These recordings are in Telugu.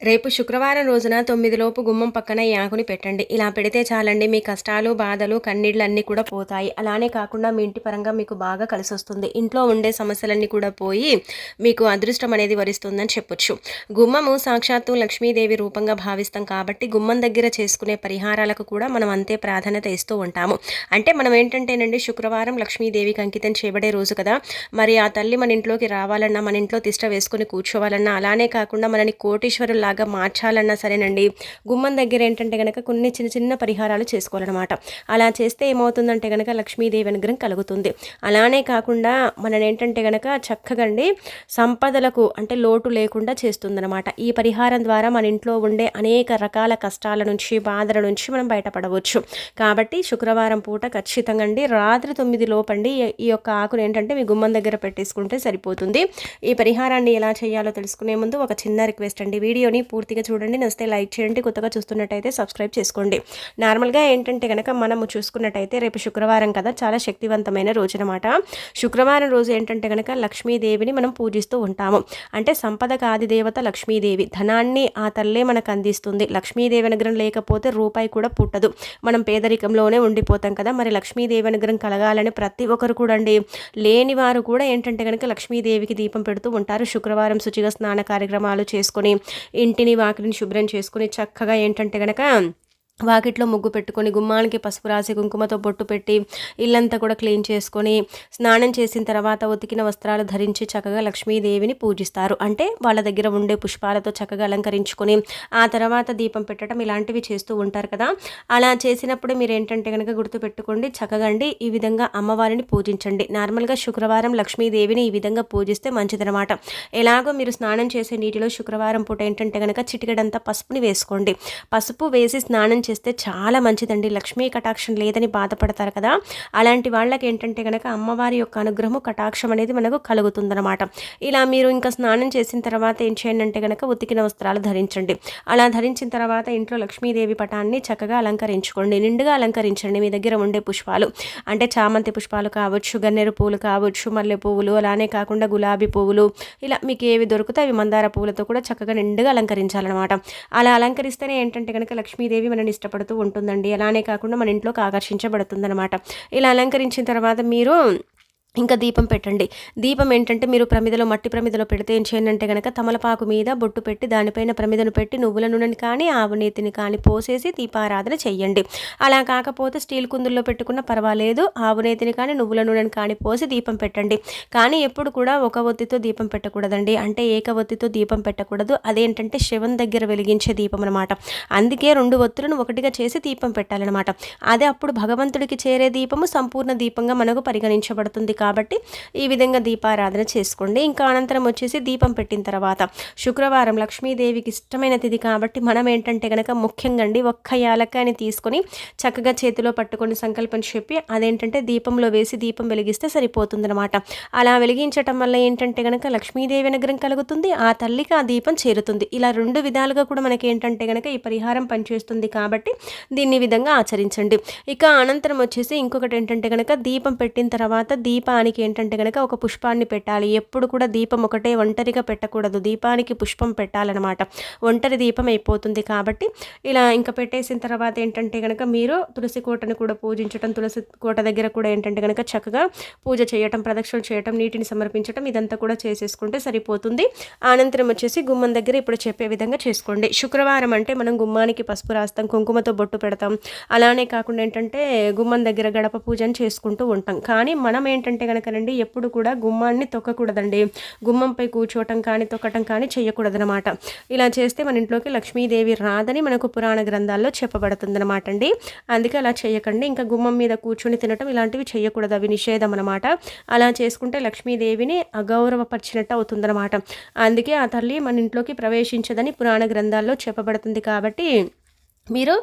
రేపు శుక్రవారం రోజున తొమ్మిదిలోపు గుమ్మం పక్కన ఈ ఆకుని పెట్టండి. ఇలా పెడితే చాలండి మీ కష్టాలు బాధలు కన్నీళ్ళు అన్నీ కూడా పోతాయి. అలానే కాకుండా మీ ఇంటి పరంగా మీకు బాగా కలిసి వస్తుంది ఇంట్లో ఉండే సమస్యలన్నీ కూడా పోయి మీకు అదృష్టం అనేది వరిస్తుందని చెప్పొచ్చు. గుమ్మము సాక్షాత్తు లక్ష్మీదేవి రూపంగా భావిస్తాం కాబట్టి గుమ్మం దగ్గర చేసుకునే పరిహారాలకు కూడా మనం అంతే ప్రాధాన్యత ఇస్తూ ఉంటాము. అంటే మనం ఏంటంటేనండి శుక్రవారం లక్ష్మీదేవికి అంకితం చేయబడే రోజు కదా. మరి ఆ తల్లి మన ఇంట్లోకి రావాలన్నా మన ఇంట్లో తిష్ట వేసుకుని కూర్చోవాలన్నా అలానే కాకుండా మనని కోటీశ్వరుల లాగా మార్చాలన్నా సరేనండి. గుమ్మం దగ్గర ఏంటంటే కనుక కొన్ని చిన్న చిన్న పరిహారాలు చేసుకోవాలన్నమాట. అలా చేస్తే ఏమవుతుందంటే కనుక లక్ష్మీదేవి అనుగ్రహం కలుగుతుంది. అలానే కాకుండా మనం ఏంటంటే కనుక చక్కగండి సంపదలకు అంటే లోటు లేకుండా చేస్తుందన్నమాట. ఈ పరిహారం ద్వారా మన ఇంట్లో ఉండే అనేక రకాల కష్టాల నుంచి బాధల నుంచి మనం బయటపడవచ్చు. కాబట్టి శుక్రవారం పూట ఖచ్చితంగా అండి రాత్రి తొమ్మిది లోపండి ఈ యొక్క ఆకును ఏంటంటే మీ గుమ్మం దగ్గర పెట్టేసుకుంటే సరిపోతుంది. ఈ పరిహారాన్ని ఎలా చేయాలో తెలుసుకునే ముందు ఒక చిన్న రిక్వెస్ట్ అండి. వీడియోని వీడియోని పూర్తిగా చూడండి. నస్తే లైక్ చేయండి. కొత్తగా చూస్తున్నట్టయితే సబ్స్క్రైబ్ చేసుకోండి. నార్మల్గా ఏంటంటే కనుక మనము చూసుకున్నట్టయితే రేపు శుక్రవారం కదా చాలా శక్తివంతమైన రోజు అనమాట శుక్రవారం రోజు ఏంటంటే కనుక లక్ష్మీదేవిని మనం పూజిస్తూ ఉంటాము. అంటే సంపద ఆదిదేవత దేవత లక్ష్మీదేవి. ధనాన్ని ఆ తల్లే మనకు అందిస్తుంది. లక్ష్మీదేవి అనుగ్రహం లేకపోతే రూపాయి కూడా పుట్టదు. మనం పేదరికంలోనే ఉండిపోతాం కదా మరి లక్ష్మీదేవి అనుగ్రహం కలగాలని ప్రతి ఒక్కరు కూడా అండి. లేని వారు కూడా ఏంటంటే కనుక లక్ష్మీదేవికి దీపం పెడుతూ ఉంటారు. శుక్రవారం శుచిగా స్నాన కార్యక్రమాలు చేసుకొని ఇంటిని వాకిలిని శుభ్రం చేసుకుని చక్కగా ఏంటంటే కనుక వాకిట్లో ముగ్గు పెట్టుకొని గుమ్మానికి పసుపు రాసి కుంకుమతో బొట్టు పెట్టి ఇల్లంతా కూడా క్లీన్ చేసుకొని స్నానం చేసిన తర్వాత ఉతికిన వస్త్రాలు ధరించి చక్కగా లక్ష్మీదేవిని పూజిస్తారు. అంటే వాళ్ళ దగ్గర ఉండే పుష్పాలతో చక్కగా అలంకరించుకొని ఆ తర్వాత దీపం పెట్టడం ఇలాంటివి చేస్తూ ఉంటారు కదా. అలా చేసినప్పుడు మీరు ఏంటంటే కనుక గుర్తుపెట్టుకోండి చక్కగా అండి ఈ విధంగా అమ్మవారిని పూజించండి. నార్మల్గా శుక్రవారం లక్ష్మీదేవిని ఈ విధంగా పూజిస్తే మంచిదనమాట ఎలాగో మీరు స్నానం చేసే నీటిలో శుక్రవారం పూట ఏంటంటే కనుక చిటికెడంతా పసుపుని వేసుకోండి. పసుపు వేసి స్నానం చేస్తే చాలా మంచిదండి. లక్ష్మీ కటాక్షం లేదని బాధపడతారు కదా. అలాంటి వాళ్ళకి ఏంటంటే కనుక అమ్మవారి యొక్క అనుగ్రహము కటాక్షం అనేది మనకు కలుగుతుందన్నమాట. ఇలా మీరు ఇంకా స్నానం చేసిన తర్వాత ఏం చేయండి అంటే కనుక ఉతికిన వస్త్రాలు ధరించండి. అలా ధరించిన తర్వాత ఇంట్లో లక్ష్మీదేవి పటాన్ని చక్కగా అలంకరించుకోండి. నిండుగా అలంకరించండి. మీ దగ్గర ఉండే పుష్పాలు. అంటే చామంతి పుష్పాలు కావచ్చు గన్నేరు పువ్వులు కావచ్చు మల్లె పువ్వులు అలానే కాకుండా గులాబీ పువ్వులు. ఇలా మీకు ఏవి దొరుకుతాయి అవి మందార పువ్వులతో కూడా చక్కగా నిండుగా అలంకరించాలన్నమాట. అలా అలంకరిస్తేనే ఏంటంటే కనుక లక్ష్మీదేవి మనని ఇష్టపడుతూ ఉంటుందండి. అలానే కాకుండా మన ఇంట్లోకి ఆకర్షించబడుతుందనమాట ఇలా అలంకరించిన తర్వాత మీరు ఇంకా దీపం పెట్టండి. దీపం ఏంటంటే మీరు ప్రమిదలో మట్టి ప్రమిదలో పెడితే ఏం చేయండి అంటే కనుక తమలపాకు మీద బొట్టు పెట్టి దానిపైన ప్రమిదను పెట్టి నువ్వుల నూనెని కానీ ఆవునేతిని కానీ పోసేసి దీపారాధన చెయ్యండి. అలా కాకపోతే స్టీల్ కుందుల్లో పెట్టుకున్న పర్వాలేదు. ఆవునేతిని కానీ నువ్వుల నూనెని కానీ పోసి దీపం పెట్టండి. కానీ ఎప్పుడు కూడా ఒక ఒత్తితో దీపం పెట్టకూడదండి. అంటే ఏక ఒత్తితో దీపం పెట్టకూడదు. అదేంటంటే శివం దగ్గర వెలిగించే దీపం అనమాట అందుకే రెండు ఒత్తులను ఒకటిగా చేసి దీపం పెట్టాలన్నమాట. అదే అప్పుడు భగవంతుడికి చేరే దీపము సంపూర్ణ దీపంగా మనకు పరిగణించబడుతుంది కాబట్టి ఈ విధంగా దీపారాధన చేసుకోండి. ఇంకా అనంతరం వచ్చేసి దీపం పెట్టిన తర్వాత శుక్రవారం లక్ష్మీదేవికి ఇష్టమైన తిథి కాబట్టి మనం ఏంటంటే కనుక ముఖ్యంగా అండి ఒక్క యాలక్కాయని తీసుకొని చక్కగా చేతిలో పట్టుకొని సంకల్పం చెప్పి అదేంటంటే దీపంలో వేసి దీపం వెలిగిస్తే సరిపోతుందనమాట అలా వెలిగించటం వల్ల ఏంటంటే కనుక లక్ష్మీదేవి అనుగ్రహం కలుగుతుంది ఆ తల్లికి ఆ దీపం చేరుతుంది. ఇలా రెండు విధాలుగా కూడా మనకి ఏంటంటే కనుక ఈ పరిహారం పనిచేస్తుంది కాబట్టి దీన్ని విధంగా ఆచరించండి. ఇక అనంతరం వచ్చేసి ఇంకొకటి ఏంటంటే కనుక దీపం పెట్టిన తర్వాత దీప దీపానికి ఏంటంటే కనుక ఒక పుష్పాన్ని పెట్టాలి. ఎప్పుడు కూడా దీపం ఒకటే ఒంటరిగా పెట్టకూడదు. దీపానికి పుష్పం పెట్టాలన్నమాట. ఒంటరి దీపం అయిపోతుంది కాబట్టి ఇలా ఇంకా పెట్టేసిన తర్వాత ఏంటంటే కనుక మీరు తులసి కోటను కూడా పూజించడం తులసి కోట దగ్గర కూడా ఏంటంటే కనుక చక్కగా పూజ చేయటం ప్రదక్షిణ చేయటం నీటిని సమర్పించడం ఇదంతా కూడా చేసేసుకుంటే సరిపోతుంది. అనంతరం వచ్చేసి గుమ్మం దగ్గర ఇప్పుడు చెప్పే విధంగా చేసుకోండి. శుక్రవారం అంటే మనం గుమ్మానికి పసుపు రాస్తాం కుంకుమతో బొట్టు పెడతాం. అలానే కాకుండా ఏంటంటే గుమ్మం దగ్గర గడప పూజను చేసుకుంటూ ఉంటాం. కానీ మనం ఏంటంటే కనుకనండి ఎప్పుడు కూడా గుమ్మాన్ని తొక్కకూడదండి. గుమ్మంపై కూర్చోవటం కానీ తొక్కటం కానీ చేయకూడదనమాట ఇలా చేస్తే మన ఇంట్లోకి లక్ష్మీదేవి రాదని మనకు పురాణ గ్రంథాల్లో చెప్పబడుతుందనమాట అండి అందుకే అలా చేయకండి ఇంకా గుమ్మం మీద కూర్చొని తినటం ఇలాంటివి చేయకూడదు అవి నిషేధం అనమాట అలా చేసుకుంటే లక్ష్మీదేవిని అగౌరవపరిచినట్టు అవుతుందనమాట అందుకే ఆ తల్లి మన ఇంట్లోకి ప్రవేశించదని పురాణ గ్రంథాల్లో చెప్పబడుతుంది కాబట్టి మీరు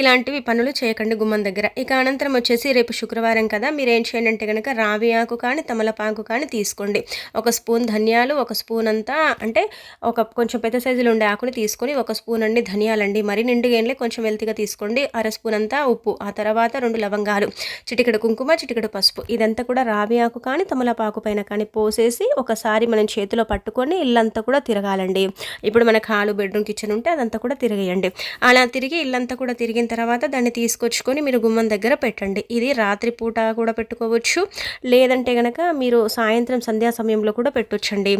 ఇలాంటివి పనులు చేయకండి గుమ్మం దగ్గర. ఇక అనంతరం వచ్చేసి రేపు శుక్రవారం కదా మీరు ఏం చేయండి అంటే కనుక రావి ఆకు కానీ తమలపాకు కానీ తీసుకోండి. ఒక స్పూన్ ధనియాలు ఒక స్పూన్ అంతా అంటే ఒక కొంచెం పెద్ద సైజులో ఉండే ఆకుని తీసుకొని ఒక స్పూన్ అండి ధనియాలండి. మరి నిండుగా ఏంలే కొంచెం వెల్తిగా తీసుకోండి. అర స్పూన్ అంతా ఉప్పు ఆ తర్వాత రెండు లవంగాలు చిటికెడు కుంకుమ చిటికెడు పసుపు. ఇదంతా కూడా రావి ఆకు కానీ తమలపాకు పైన కానీ పోసేసి ఒకసారి మనం చేతిలో పట్టుకొని ఇల్లంతా కూడా తిరగాలండి. ఇప్పుడు మన కాలు బెడ్రూమ్ కిచెన్ ఉంటే అదంతా కూడా తిరగేయండి. అలా తిరిగి ఇల్లంతా కూడా తిరిగిన తర్వాత దాన్ని తీసుకొచ్చుకొని మీరు గుమ్మం దగ్గర పెట్టండి. ఇది రాత్రి పూట కూడా పెట్టుకోవచ్చు. లేదంటే కనుక మీరు సాయంత్రం సంధ్యా సమయంలో కూడా పెట్టొచ్చండి.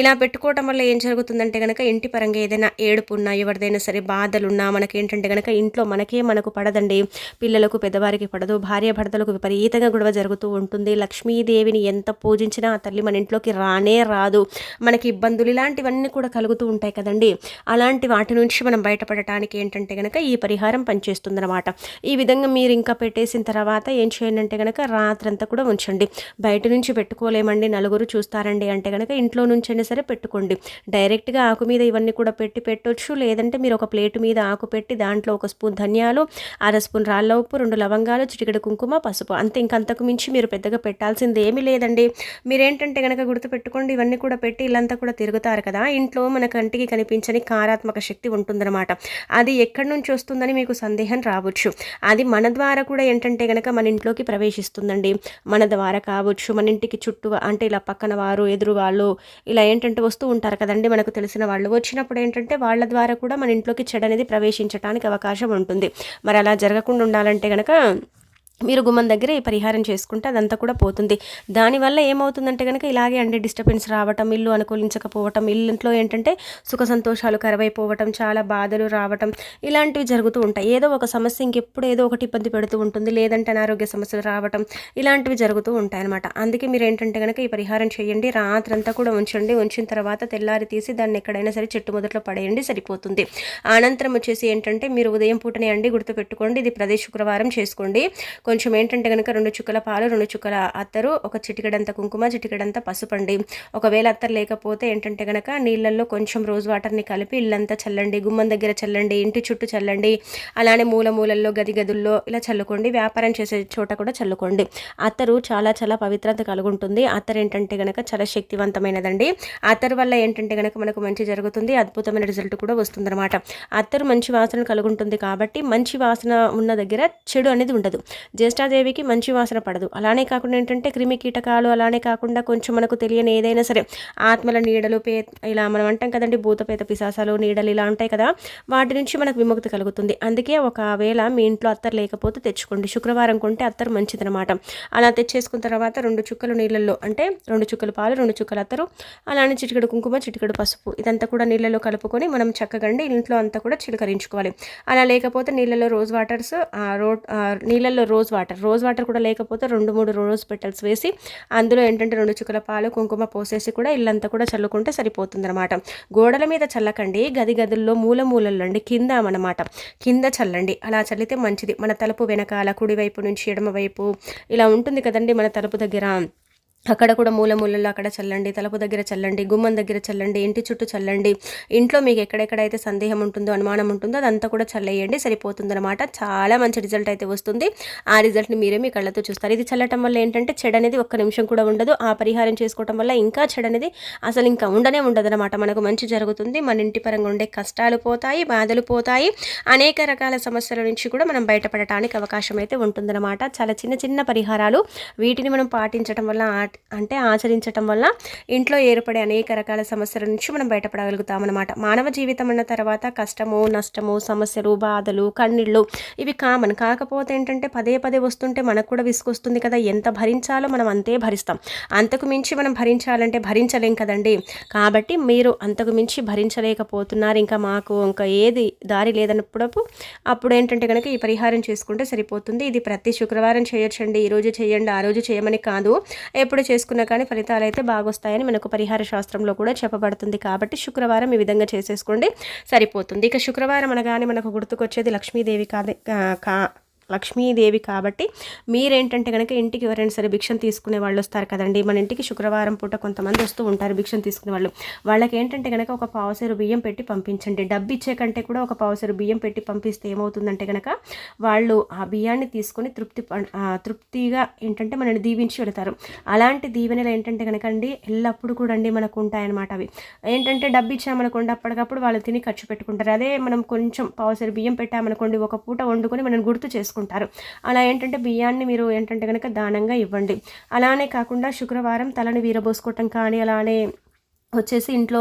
ఇలా పెట్టుకోవటం వల్ల ఏం జరుగుతుందంటే కనుక ఇంటి పరంగా ఏదైనా ఏడుపు ఉన్నా ఎవరిదైనా సరే బాధలున్నా మనకి ఏంటంటే కనుక ఇంట్లో మనకే మనకు పడదండి. పిల్లలకు పెద్దవారికి పడదు. భార్య భర్తలకు విపరీతంగా గొడవ జరుగుతూ ఉంటుంది. లక్ష్మీదేవిని ఎంత పూజించినా ఆ తల్లి మన ఇంట్లోకి రానే రాదు. మనకి ఇబ్బందులు ఇలాంటివన్నీ కూడా కలుగుతూ ఉంటాయి కదండి. అలాంటి వాటి నుంచి మనం బయటపడటానికి ఏంటంటే కనుక ఈ పరిహారం పనిచేస్తుందన్నమాట. ఈ విధంగా మీరు ఇంకా పెట్టేసిన తర్వాత ఏం చేయండి అంటే కనుక రాత్రంతా కూడా ఉంచండి. బయట నుంచి పెట్టుకోలేమండి నలుగురు చూస్తారండి అంటే కనుక ఇంట్లో నుంచైనా సరే పెట్టుకోండి. డైరెక్ట్గా ఆకు మీద ఇవన్నీ కూడా పెట్టి పెట్టొచ్చు. లేదంటే మీరు ఒక ప్లేట్ మీద ఆకు పెట్టి దాంట్లో ఒక స్పూన్ ధనియాలు అర స్పూన్ రాళ్ళ ఉప్పు రెండు లవంగాలు చిటికెడు కుంకుమ పసుపు. అంతే ఇంకంతకు మించి మీరు పెద్దగా పెట్టాల్సింది ఏమీ లేదండి. మీరేంటంటే కనుక గుర్తుపెట్టుకోండి ఇవన్నీ కూడా పెట్టి ఇల్లంతా కూడా తిరుగుతారు కదా. ఇంట్లో మన కంటికి కనిపించని కారాత్మక శక్తి ఉంటుందన్నమాట. అది ఎక్కడి నుంచి వస్తుందని మీకు సందేహం రావచ్చు. అది మన ద్వారా కూడా ఏంటంటే కనుక మన ఇంట్లోకి ప్రవేశిస్తుందండి. మన ద్వారా కావచ్చు మన ఇంటికి చుట్టూ అంటే ఇలా పక్కన వారు ఎదురు వాళ్ళు ఇలా ఏంటంటే వస్తూ ఉంటారు కదండి. మనకు తెలిసిన వాళ్ళు వచ్చినప్పుడు ఏంటంటే వాళ్ళ ద్వారా కూడా మన ఇంట్లోకి చెడు అనేది ప్రవేశించడానికి అవకాశం ఉంటుంది. మరి అలా జరగకుండా ఉండాలంటే కనుక మీరు గుమ్మం దగ్గర ఈ పరిహారం చేసుకుంటే అదంతా కూడా పోతుంది. దానివల్ల ఏమవుతుందంటే కనుక ఇలాగే అండి డిస్టర్బెన్స్ రావటం ఇల్లు అనుకూలించకపోవటం ఇల్లుంట్లో ఏంటంటే సుఖ సంతోషాలు కరవైపోవటం చాలా బాధలు రావటం ఇలాంటివి జరుగుతూ ఉంటాయి. ఏదో ఒక సమస్య ఇంకెప్పుడు ఏదో ఒకటి ఇబ్బంది పెడుతూ ఉంటుంది లేదంటే అనారోగ్య సమస్యలు రావటం ఇలాంటివి జరుగుతూ ఉంటాయి అనమాట అందుకే మీరు ఏంటంటే కనుక ఈ పరిహారం చేయండి రాత్రంతా కూడా ఉంచండి. ఉంచిన తర్వాత తెల్లారి తీసి దాన్ని ఎక్కడైనా సరే చెట్టు మొదట్లో పడేయండి సరిపోతుంది. అనంతరం వచ్చేసి ఏంటంటే మీరు ఉదయం పూటనే అండి గుర్తుపెట్టుకోండి ఇది ప్రదేశ్ శుక్రవారం చేసుకోండి. కొంచెం ఏంటంటే కనుక రెండు చుక్కల పాలు రెండు చుక్కల అత్తరు ఒక చిటికడంత కుంకుమ చిటికడంత పసుపండి. ఒకవేళ అత్తరు లేకపోతే ఏంటంటే కనుక నీళ్ళల్లో కొంచెం రోజ్ వాటర్ని కలిపి ఇల్లంతా చల్లండి గుమ్మం దగ్గర చల్లండి ఇంటి చుట్టూ చల్లండి. అలానే మూల మూలల్లో గది గదుల్లో ఇలా చల్లుకోండి. వ్యాపారం చేసే చోట కూడా చల్లుకోండి. అత్తరు చాలా చాలా పవిత్రత కలుగుంటుంది. అత్తరు ఏంటంటే కనుక చాలా శక్తివంతమైనదండి. అత్తరు వల్ల ఏంటంటే కనుక మనకు మంచి జరుగుతుంది. అద్భుతమైన రిజల్ట్ కూడా వస్తుందన్నమాట. అత్తరు మంచి వాసన కలుగుంటుంది కాబట్టి మంచి వాసన ఉన్న దగ్గర చెడు అనేది ఉండదు. జ్యేష్ఠాదేవికి మంచి వాసన పడదు. అలానే కాకుండా ఏంటంటే క్రిమి కీటకాలు అలానే కాకుండా కొంచెం మనకు తెలియని ఏదైనా సరే ఆత్మల నీడలు పే ఇలా మనం అంటాం కదండి భూతపేత పిశాసాలు నీడలు ఇలా ఉంటాయి కదా వాటి నుంచి మనకు విముక్తి కలుగుతుంది. అందుకే ఒకవేళ మీ ఇంట్లో అత్తరు లేకపోతే తెచ్చుకోండి. శుక్రవారం కొంటే అత్తరు మంచిదనమాట అలా తెచ్చేసుకున్న తర్వాత రెండు చుక్కలు నీళ్ళల్లో అంటే రెండు చుక్కలు పాలు రెండు చుక్కలు అత్తరు అలానే చిటికెడు కుంకుమ చిటికెడు పసుపు ఇదంతా కూడా నీళ్ళలో కలుపుకొని మనం చక్కగండి ఇంట్లో అంతా కూడా చిలకరించుకోవాలి. అలా లేకపోతే నీళ్ళలో రోజ్ వాటర్స్ రో నీళ్ళల్లో rose rose water. Rose water కూడా లేకపోతే రెండు మూడు రోజ్ పెటల్స్ వేసి అందులో ఏంటంటే రెండు చుక్కల పాలు కుంకుమ పోసేసి కూడా ఇల్లంతా కూడా చల్లుకుంటే సరిపోతుంది అనమాట గోడల మీద చల్లకండి. గది గదుల్లో మూల మూలల్లో అండి కింద అనమాట కింద చల్లండి. అలా చల్లితే మంచిది. మన తలుపు వెనకాల కుడివైపు నుంచి ఎడమవైపు ఇలా ఉంటుంది కదండి మన తలుపు దగ్గర. అక్కడ కూడా మూల మూలల్లో అక్కడ చల్లండి తలుపు దగ్గర చల్లండి గుమ్మం దగ్గర చల్లండి ఇంటి చుట్టూ చల్లండి. ఇంట్లో మీకు ఎక్కడెక్కడైతే సందేహం ఉంటుందో అనుమానం ఉంటుందో అదంతా కూడా చల్లేయండి సరిపోతుందన్నమాట. చాలా మంచి రిజల్ట్ అయితే వస్తుంది. ఆ రిజల్ట్ని మీరే మీ కళ్ళతో చూస్తారు. ఇది చల్లటం వల్ల ఏంటంటే చెడు అనేది ఒక్క నిమిషం కూడా ఉండదు. ఆ పరిహారం చేసుకోవటం వల్ల ఇంకా చెడు అనేది అసలు ఇంకా ఉండనే ఉండదనమాట మనకు మంచి జరుగుతుంది. మన ఇంటి పరంగా ఉండే కష్టాలు పోతాయి బాధలు పోతాయి. అనేక రకాల సమస్యల నుంచి కూడా మనం బయటపడటానికి అవకాశం అయితే ఉంటుందన్నమాట. చాలా చిన్న చిన్న పరిహారాలు వీటిని మనం పాటించడం వల్ల అంటే ఆచరించటం వల్ల ఇంట్లో ఏర్పడే అనేక రకాల సమస్యల నుంచి మనం బయటపడగలుగుతామన్నమాట. మానవ జీవితం అన్న తర్వాత కష్టము నష్టము సమస్యలు బాధలు కన్నీళ్ళు ఇవి కామన్. కాకపోతే ఏంటంటే పదే పదే వస్తుంటే మనకు కూడా విసుకొస్తుంది కదా ఎంత భరించాలో మనం అంతే భరిస్తాం. అంతకు మించి మనం భరించాలంటే భరించలేం కదండి. కాబట్టి మీరు అంతకు మించి భరించలేకపోతున్నారు. ఇంకా మాకు ఇంకా ఏది దారి లేదన్నప్పుడు అప్పుడు ఏంటంటే కనుక ఈ పరిహారం చేసుకుంటే సరిపోతుంది. ఇది ప్రతి శుక్రవారం చేయొచ్చండి. ఈరోజు చేయండి ఆ రోజు చేయమని కాదు. ఎప్పుడు కూడా చేసుకున్నా కానీ ఫలితాలు అయితే బాగొస్తాయని మనకు పరిహార శాస్త్రంలో కూడా చెప్పబడుతుంది. కాబట్టి శుక్రవారం ఈ విధంగా చేసేసుకోండి. సరిపోతుంది. ఇక శుక్రవారం అనగానే మనకు గుర్తుకొచ్చేది లక్ష్మీదేవి కాదే కా లక్ష్మీదేవి కాబట్టి మీరేంటంటే కనుక ఇంటికి ఎవరైనా సరే భిక్షం తీసుకునే వాళ్ళు వస్తారు కదండి. మన ఇంటికి శుక్రవారం పూట కొంతమంది వస్తూ ఉంటారు భిక్షం తీసుకునే వాళ్ళు. వాళ్ళకి ఏంటంటే కనుక ఒక పావుసేరు బియ్యం పెట్టి పంపించండి. డబ్బు ఇచ్చే కంటే కూడా ఒక పావుసేరు బియ్యం పెట్టి పంపిస్తే ఏమవుతుందంటే కనుక వాళ్ళు ఆ బియ్యాన్ని తీసుకొని తృప్తి తృప్తిగా ఏంటంటే మనల్ని దీవించి వెళతారు. అలాంటి దీవెనలు ఏంటంటే కనుక అండి ఎల్లప్పుడూ కూడా అండి మనకు ఉంటాయన్నమాట అవి. ఏంటంటే డబ్బు ఇచ్చామనుకోండి అప్పటికప్పుడు వాళ్ళు తిని ఖర్చు పెట్టుకుంటారు. అదే మనం కొంచెం పావుసేరు బియ్యం పెట్టామనుకోండి ఒక పూట వండుకొని మనం గుర్తు చేసుకుంటాం చేసుకుంటారు. అలా ఏంటంటే బియ్యాన్ని మీరు ఏంటంటే కనుక దానంగా ఇవ్వండి. అలానే కాకుండా శుక్రవారం తలని వీరబోసుకోవటం కానీ అలానే వచ్చేసి ఇంట్లో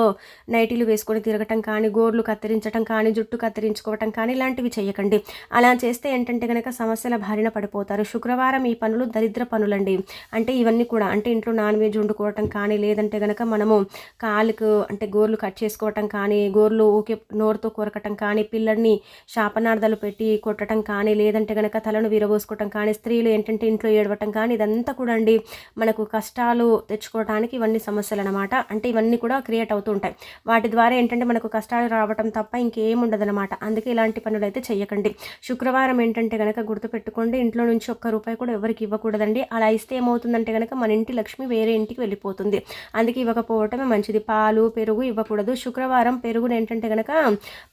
నైటీలు వేసుకొని తిరగటం కానీ గోర్లు కత్తిరించటం కానీ జుట్టు కత్తిరించుకోవటం కానీ ఇలాంటివి చేయకండి అలా చేస్తే ఏంటంటే కనుక సమస్యల బారిన పడిపోతారు. శుక్రవారం ఈ పనులు దరిద్ర పనులండి. అంటే ఇవన్నీ కూడా అంటే ఇంట్లో నాన్ వెజ్ వండుకోవటం కానీ లేదంటే కనుక మనము కాలుకు అంటే గోర్లు కట్ చేసుకోవటం కానీ గోర్లు ఊకే నోరుతో కొరకటం కానీ పిల్లల్ని శాపనార్థాలు పెట్టి కొట్టడం కానీ లేదంటే కనుక తలను విరబోసుకోవటం కానీ స్త్రీలు ఏంటంటే ఇంట్లో ఏడవటం కానీ ఇదంతా కూడా అండి మనకు కష్టాలు తెచ్చుకోవడానికి ఇవన్నీ సమస్యలు అనమాట అంటే ఇవన్నీ కూడా క్రియేట్ అవుతూ ఉంటాయి. వాటి ద్వారా ఏంటంటే మనకు కష్టాలు రావటం తప్ప ఇంకేం ఉండదన్నమాట అందుకే ఇలాంటి పనులు అయితే చేయకండి శుక్రవారం ఏంటంటే కనుక గుర్తుపెట్టుకోండి ఇంట్లో నుంచి ఒక్క రూపాయి కూడా ఎవరికి ఇవ్వకూడదండి. అలా ఇస్తే ఏమవుతుందంటే కనుక మన ఇంటి లక్ష్మి వేరే ఇంటికి వెళ్ళిపోతుంది. అందుకే ఇవ్వకపోవటమే మంచిది. పాలు పెరుగు ఇవ్వకూడదు. శుక్రవారం పెరుగును ఏంటంటే కనుక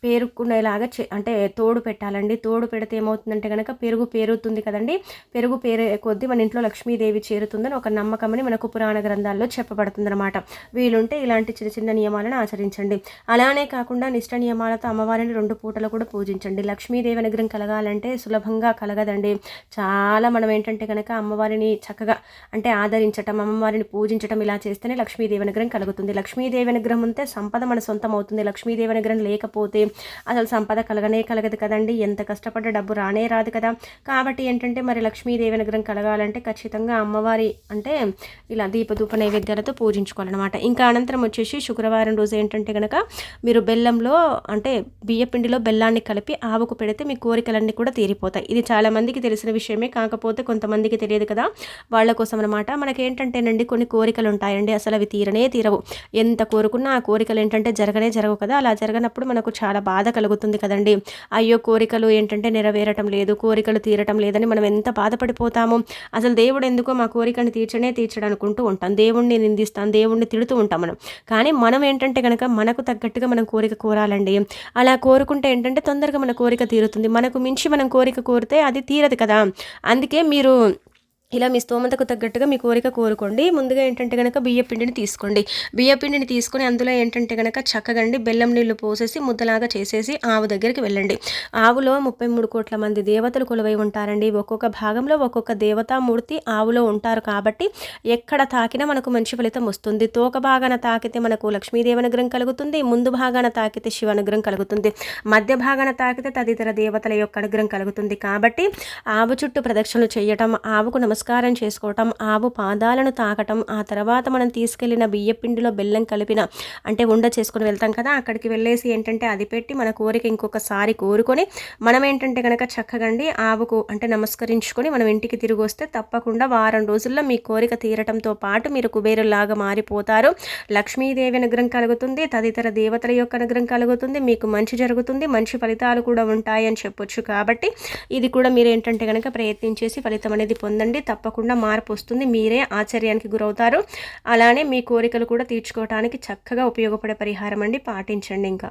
పేరుకునేలాగా అంటే తోడు పెట్టాలండి. తోడు పెడితే ఏమవుతుందంటే కనుక పెరుగు పేరుతుంది కదండి. పెరుగు పేరే కొద్దీ మన ఇంట్లో లక్ష్మీదేవి చేరుతుందని ఒక నమ్మకమని మనకు పురాణ గ్రంథాల్లో చెప్పబడుతుంది అనమాట వీలుంటే ఇలా ఇలాంటి చిన్న చిన్న నియమాలను ఆచరించండి. అలానే కాకుండా నిష్ట నియమాలతో అమ్మవారిని రెండు పూటలు కూడా పూజించండి. లక్ష్మీదేవి అనుగ్రహం కలగాలంటే సులభంగా కలగదండి. చాలా మనం ఏంటంటే కనుక అమ్మవారిని చక్కగా అంటే ఆదరించటం అమ్మవారిని పూజించటం ఇలా చేస్తేనే లక్ష్మీదేవి అనుగ్రహం కలుగుతుంది. లక్ష్మీదేవి అనుగ్రహం ఉంటే సంపద మన సొంతం అవుతుంది. లక్ష్మీదేవి అనుగ్రహం లేకపోతే అసలు సంపద కలగనే కలగదు కదండి. ఎంత కష్టపడ్డ డబ్బు రానే రాదు కదా. కాబట్టి ఏంటంటే మరి లక్ష్మీదేవి అనుగ్రహం కలగాలంటే ఖచ్చితంగా అమ్మవారి అంటే ఇలా దీపధూప నైవేద్యాలతో పూజించుకోవాలన్నమాట. ఇంకా అనంతరం వచ్చేసి శుక్రవారం రోజు ఏంటంటే కనుక మీరు బెల్లంలో అంటే బియ్యపిండిలో బెల్లాన్ని కలిపి ఆవుకు పెడితే మీ కోరికలన్నీ కూడా తీరిపోతాయి. ఇది చాలామందికి తెలిసిన విషయమే. కాకపోతే కొంతమందికి తెలియదు కదా. వాళ్ళ కోసం అనమాట మనకేంటంటేనండి కొన్ని కోరికలు ఉంటాయండి అసలు అవి తీరనే తీరవు. ఎంత కోరుకున్నా ఆ కోరికలు ఏంటంటే జరగనే జరగవు కదా. అలా జరగనప్పుడు మనకు చాలా బాధ కలుగుతుంది కదండి. అయ్యో కోరికలు ఏంటంటే నెరవేరటం లేదు కోరికలు తీరటం లేదని మనం ఎంత బాధపడిపోతాము? అసలు దేవుడు ఎందుకో మా కోరికను తీర్చనే తీర్చడనుకుంటూ ఉంటాం. దేవుణ్ణి నిందిస్తాం దేవుణ్ణి తిడుతూ ఉంటాం మనం. కానీ మనం ఏంటంటే కనుక మనకు తగ్గట్టుగా మనం కోరిక కోరాలండి. అలా కోరుకుంటే ఏంటంటే తొందరగా మన కోరిక తీరుతుంది. మనకు మించి మనం కోరిక కోరితే అది తీరదు కదా. అందుకే మీరు ఇలా మీ స్తోమతకు తగ్గట్టుగా మీ కోరిక కోరుకోండి. ముందుగా ఏంటంటే కనుక బియ్య పిండిని తీసుకోండి. బియ్య పిండిని తీసుకొని అందులో ఏంటంటే కనుక చక్కగండి బెల్లం నీళ్ళు పోసేసి ముద్దలాగా చేసేసి ఆవు దగ్గరికి వెళ్ళండి. ఆవులో ముప్పై మూడు కోట్ల మంది దేవతలు కొలువై ఉంటారండి. ఒక్కొక్క భాగంలో ఒక్కొక్క దేవతామూర్తి ఆవులో ఉంటారు కాబట్టి ఎక్కడ తాకినా మనకు మంచి ఫలితం వస్తుంది. తోక భాగాన తాకితే మనకు లక్ష్మీదేవి అనుగ్రహం కలుగుతుంది. ముందు భాగాన తాకితే శివ అనుగ్రహం కలుగుతుంది. మధ్య భాగాన తాకితే తదితర దేవతల యొక్క అనుగ్రహం కలుగుతుంది. కాబట్టి ఆవు చుట్టూ ప్రదక్షిణలు చేయటం ఆవుకు నమస్కారం నమస్కారం చేసుకోవటం ఆవు పాదాలను తాకటం ఆ తర్వాత మనం తీసుకెళ్ళిన బియ్యపిండిలో బెల్లం కలిపిన అంటే ఉండ చేసుకుని వెళ్తాం కదా అక్కడికి వెళ్ళేసి ఏంటంటే అది పెట్టి మన కోరిక ఇంకొకసారి కోరుకొని మనం ఏంటంటే కనుక చక్కగండి ఆవుకు అంటే నమస్కరించుకొని మనం ఇంటికి తిరిగి వస్తే తప్పకుండా వారం రోజుల్లో మీ కోరిక తీరటంతో పాటు మీరు కుబేరులాగా మారిపోతారు. లక్ష్మీదేవి అనుగ్రహం కలుగుతుంది తదితర దేవతల యొక్క అనుగ్రహం కలుగుతుంది మీకు మంచి జరుగుతుంది మంచి ఫలితాలు కూడా ఉంటాయని చెప్పొచ్చు కాబట్టి ఇది కూడా మీరు ఏంటంటే కనుక ప్రయత్నించేసి ఫలితం అనేది పొందండి. తప్పకుండా మార్పు వస్తుంది. మీరే ఆశ్చర్యానికి గురవుతారు. అలానే మీ కోరికలు కూడా తీర్చుకోవడానికి చక్కగా ఉపయోగపడే పరిహారం అండి. పాటించండి ఇంకా.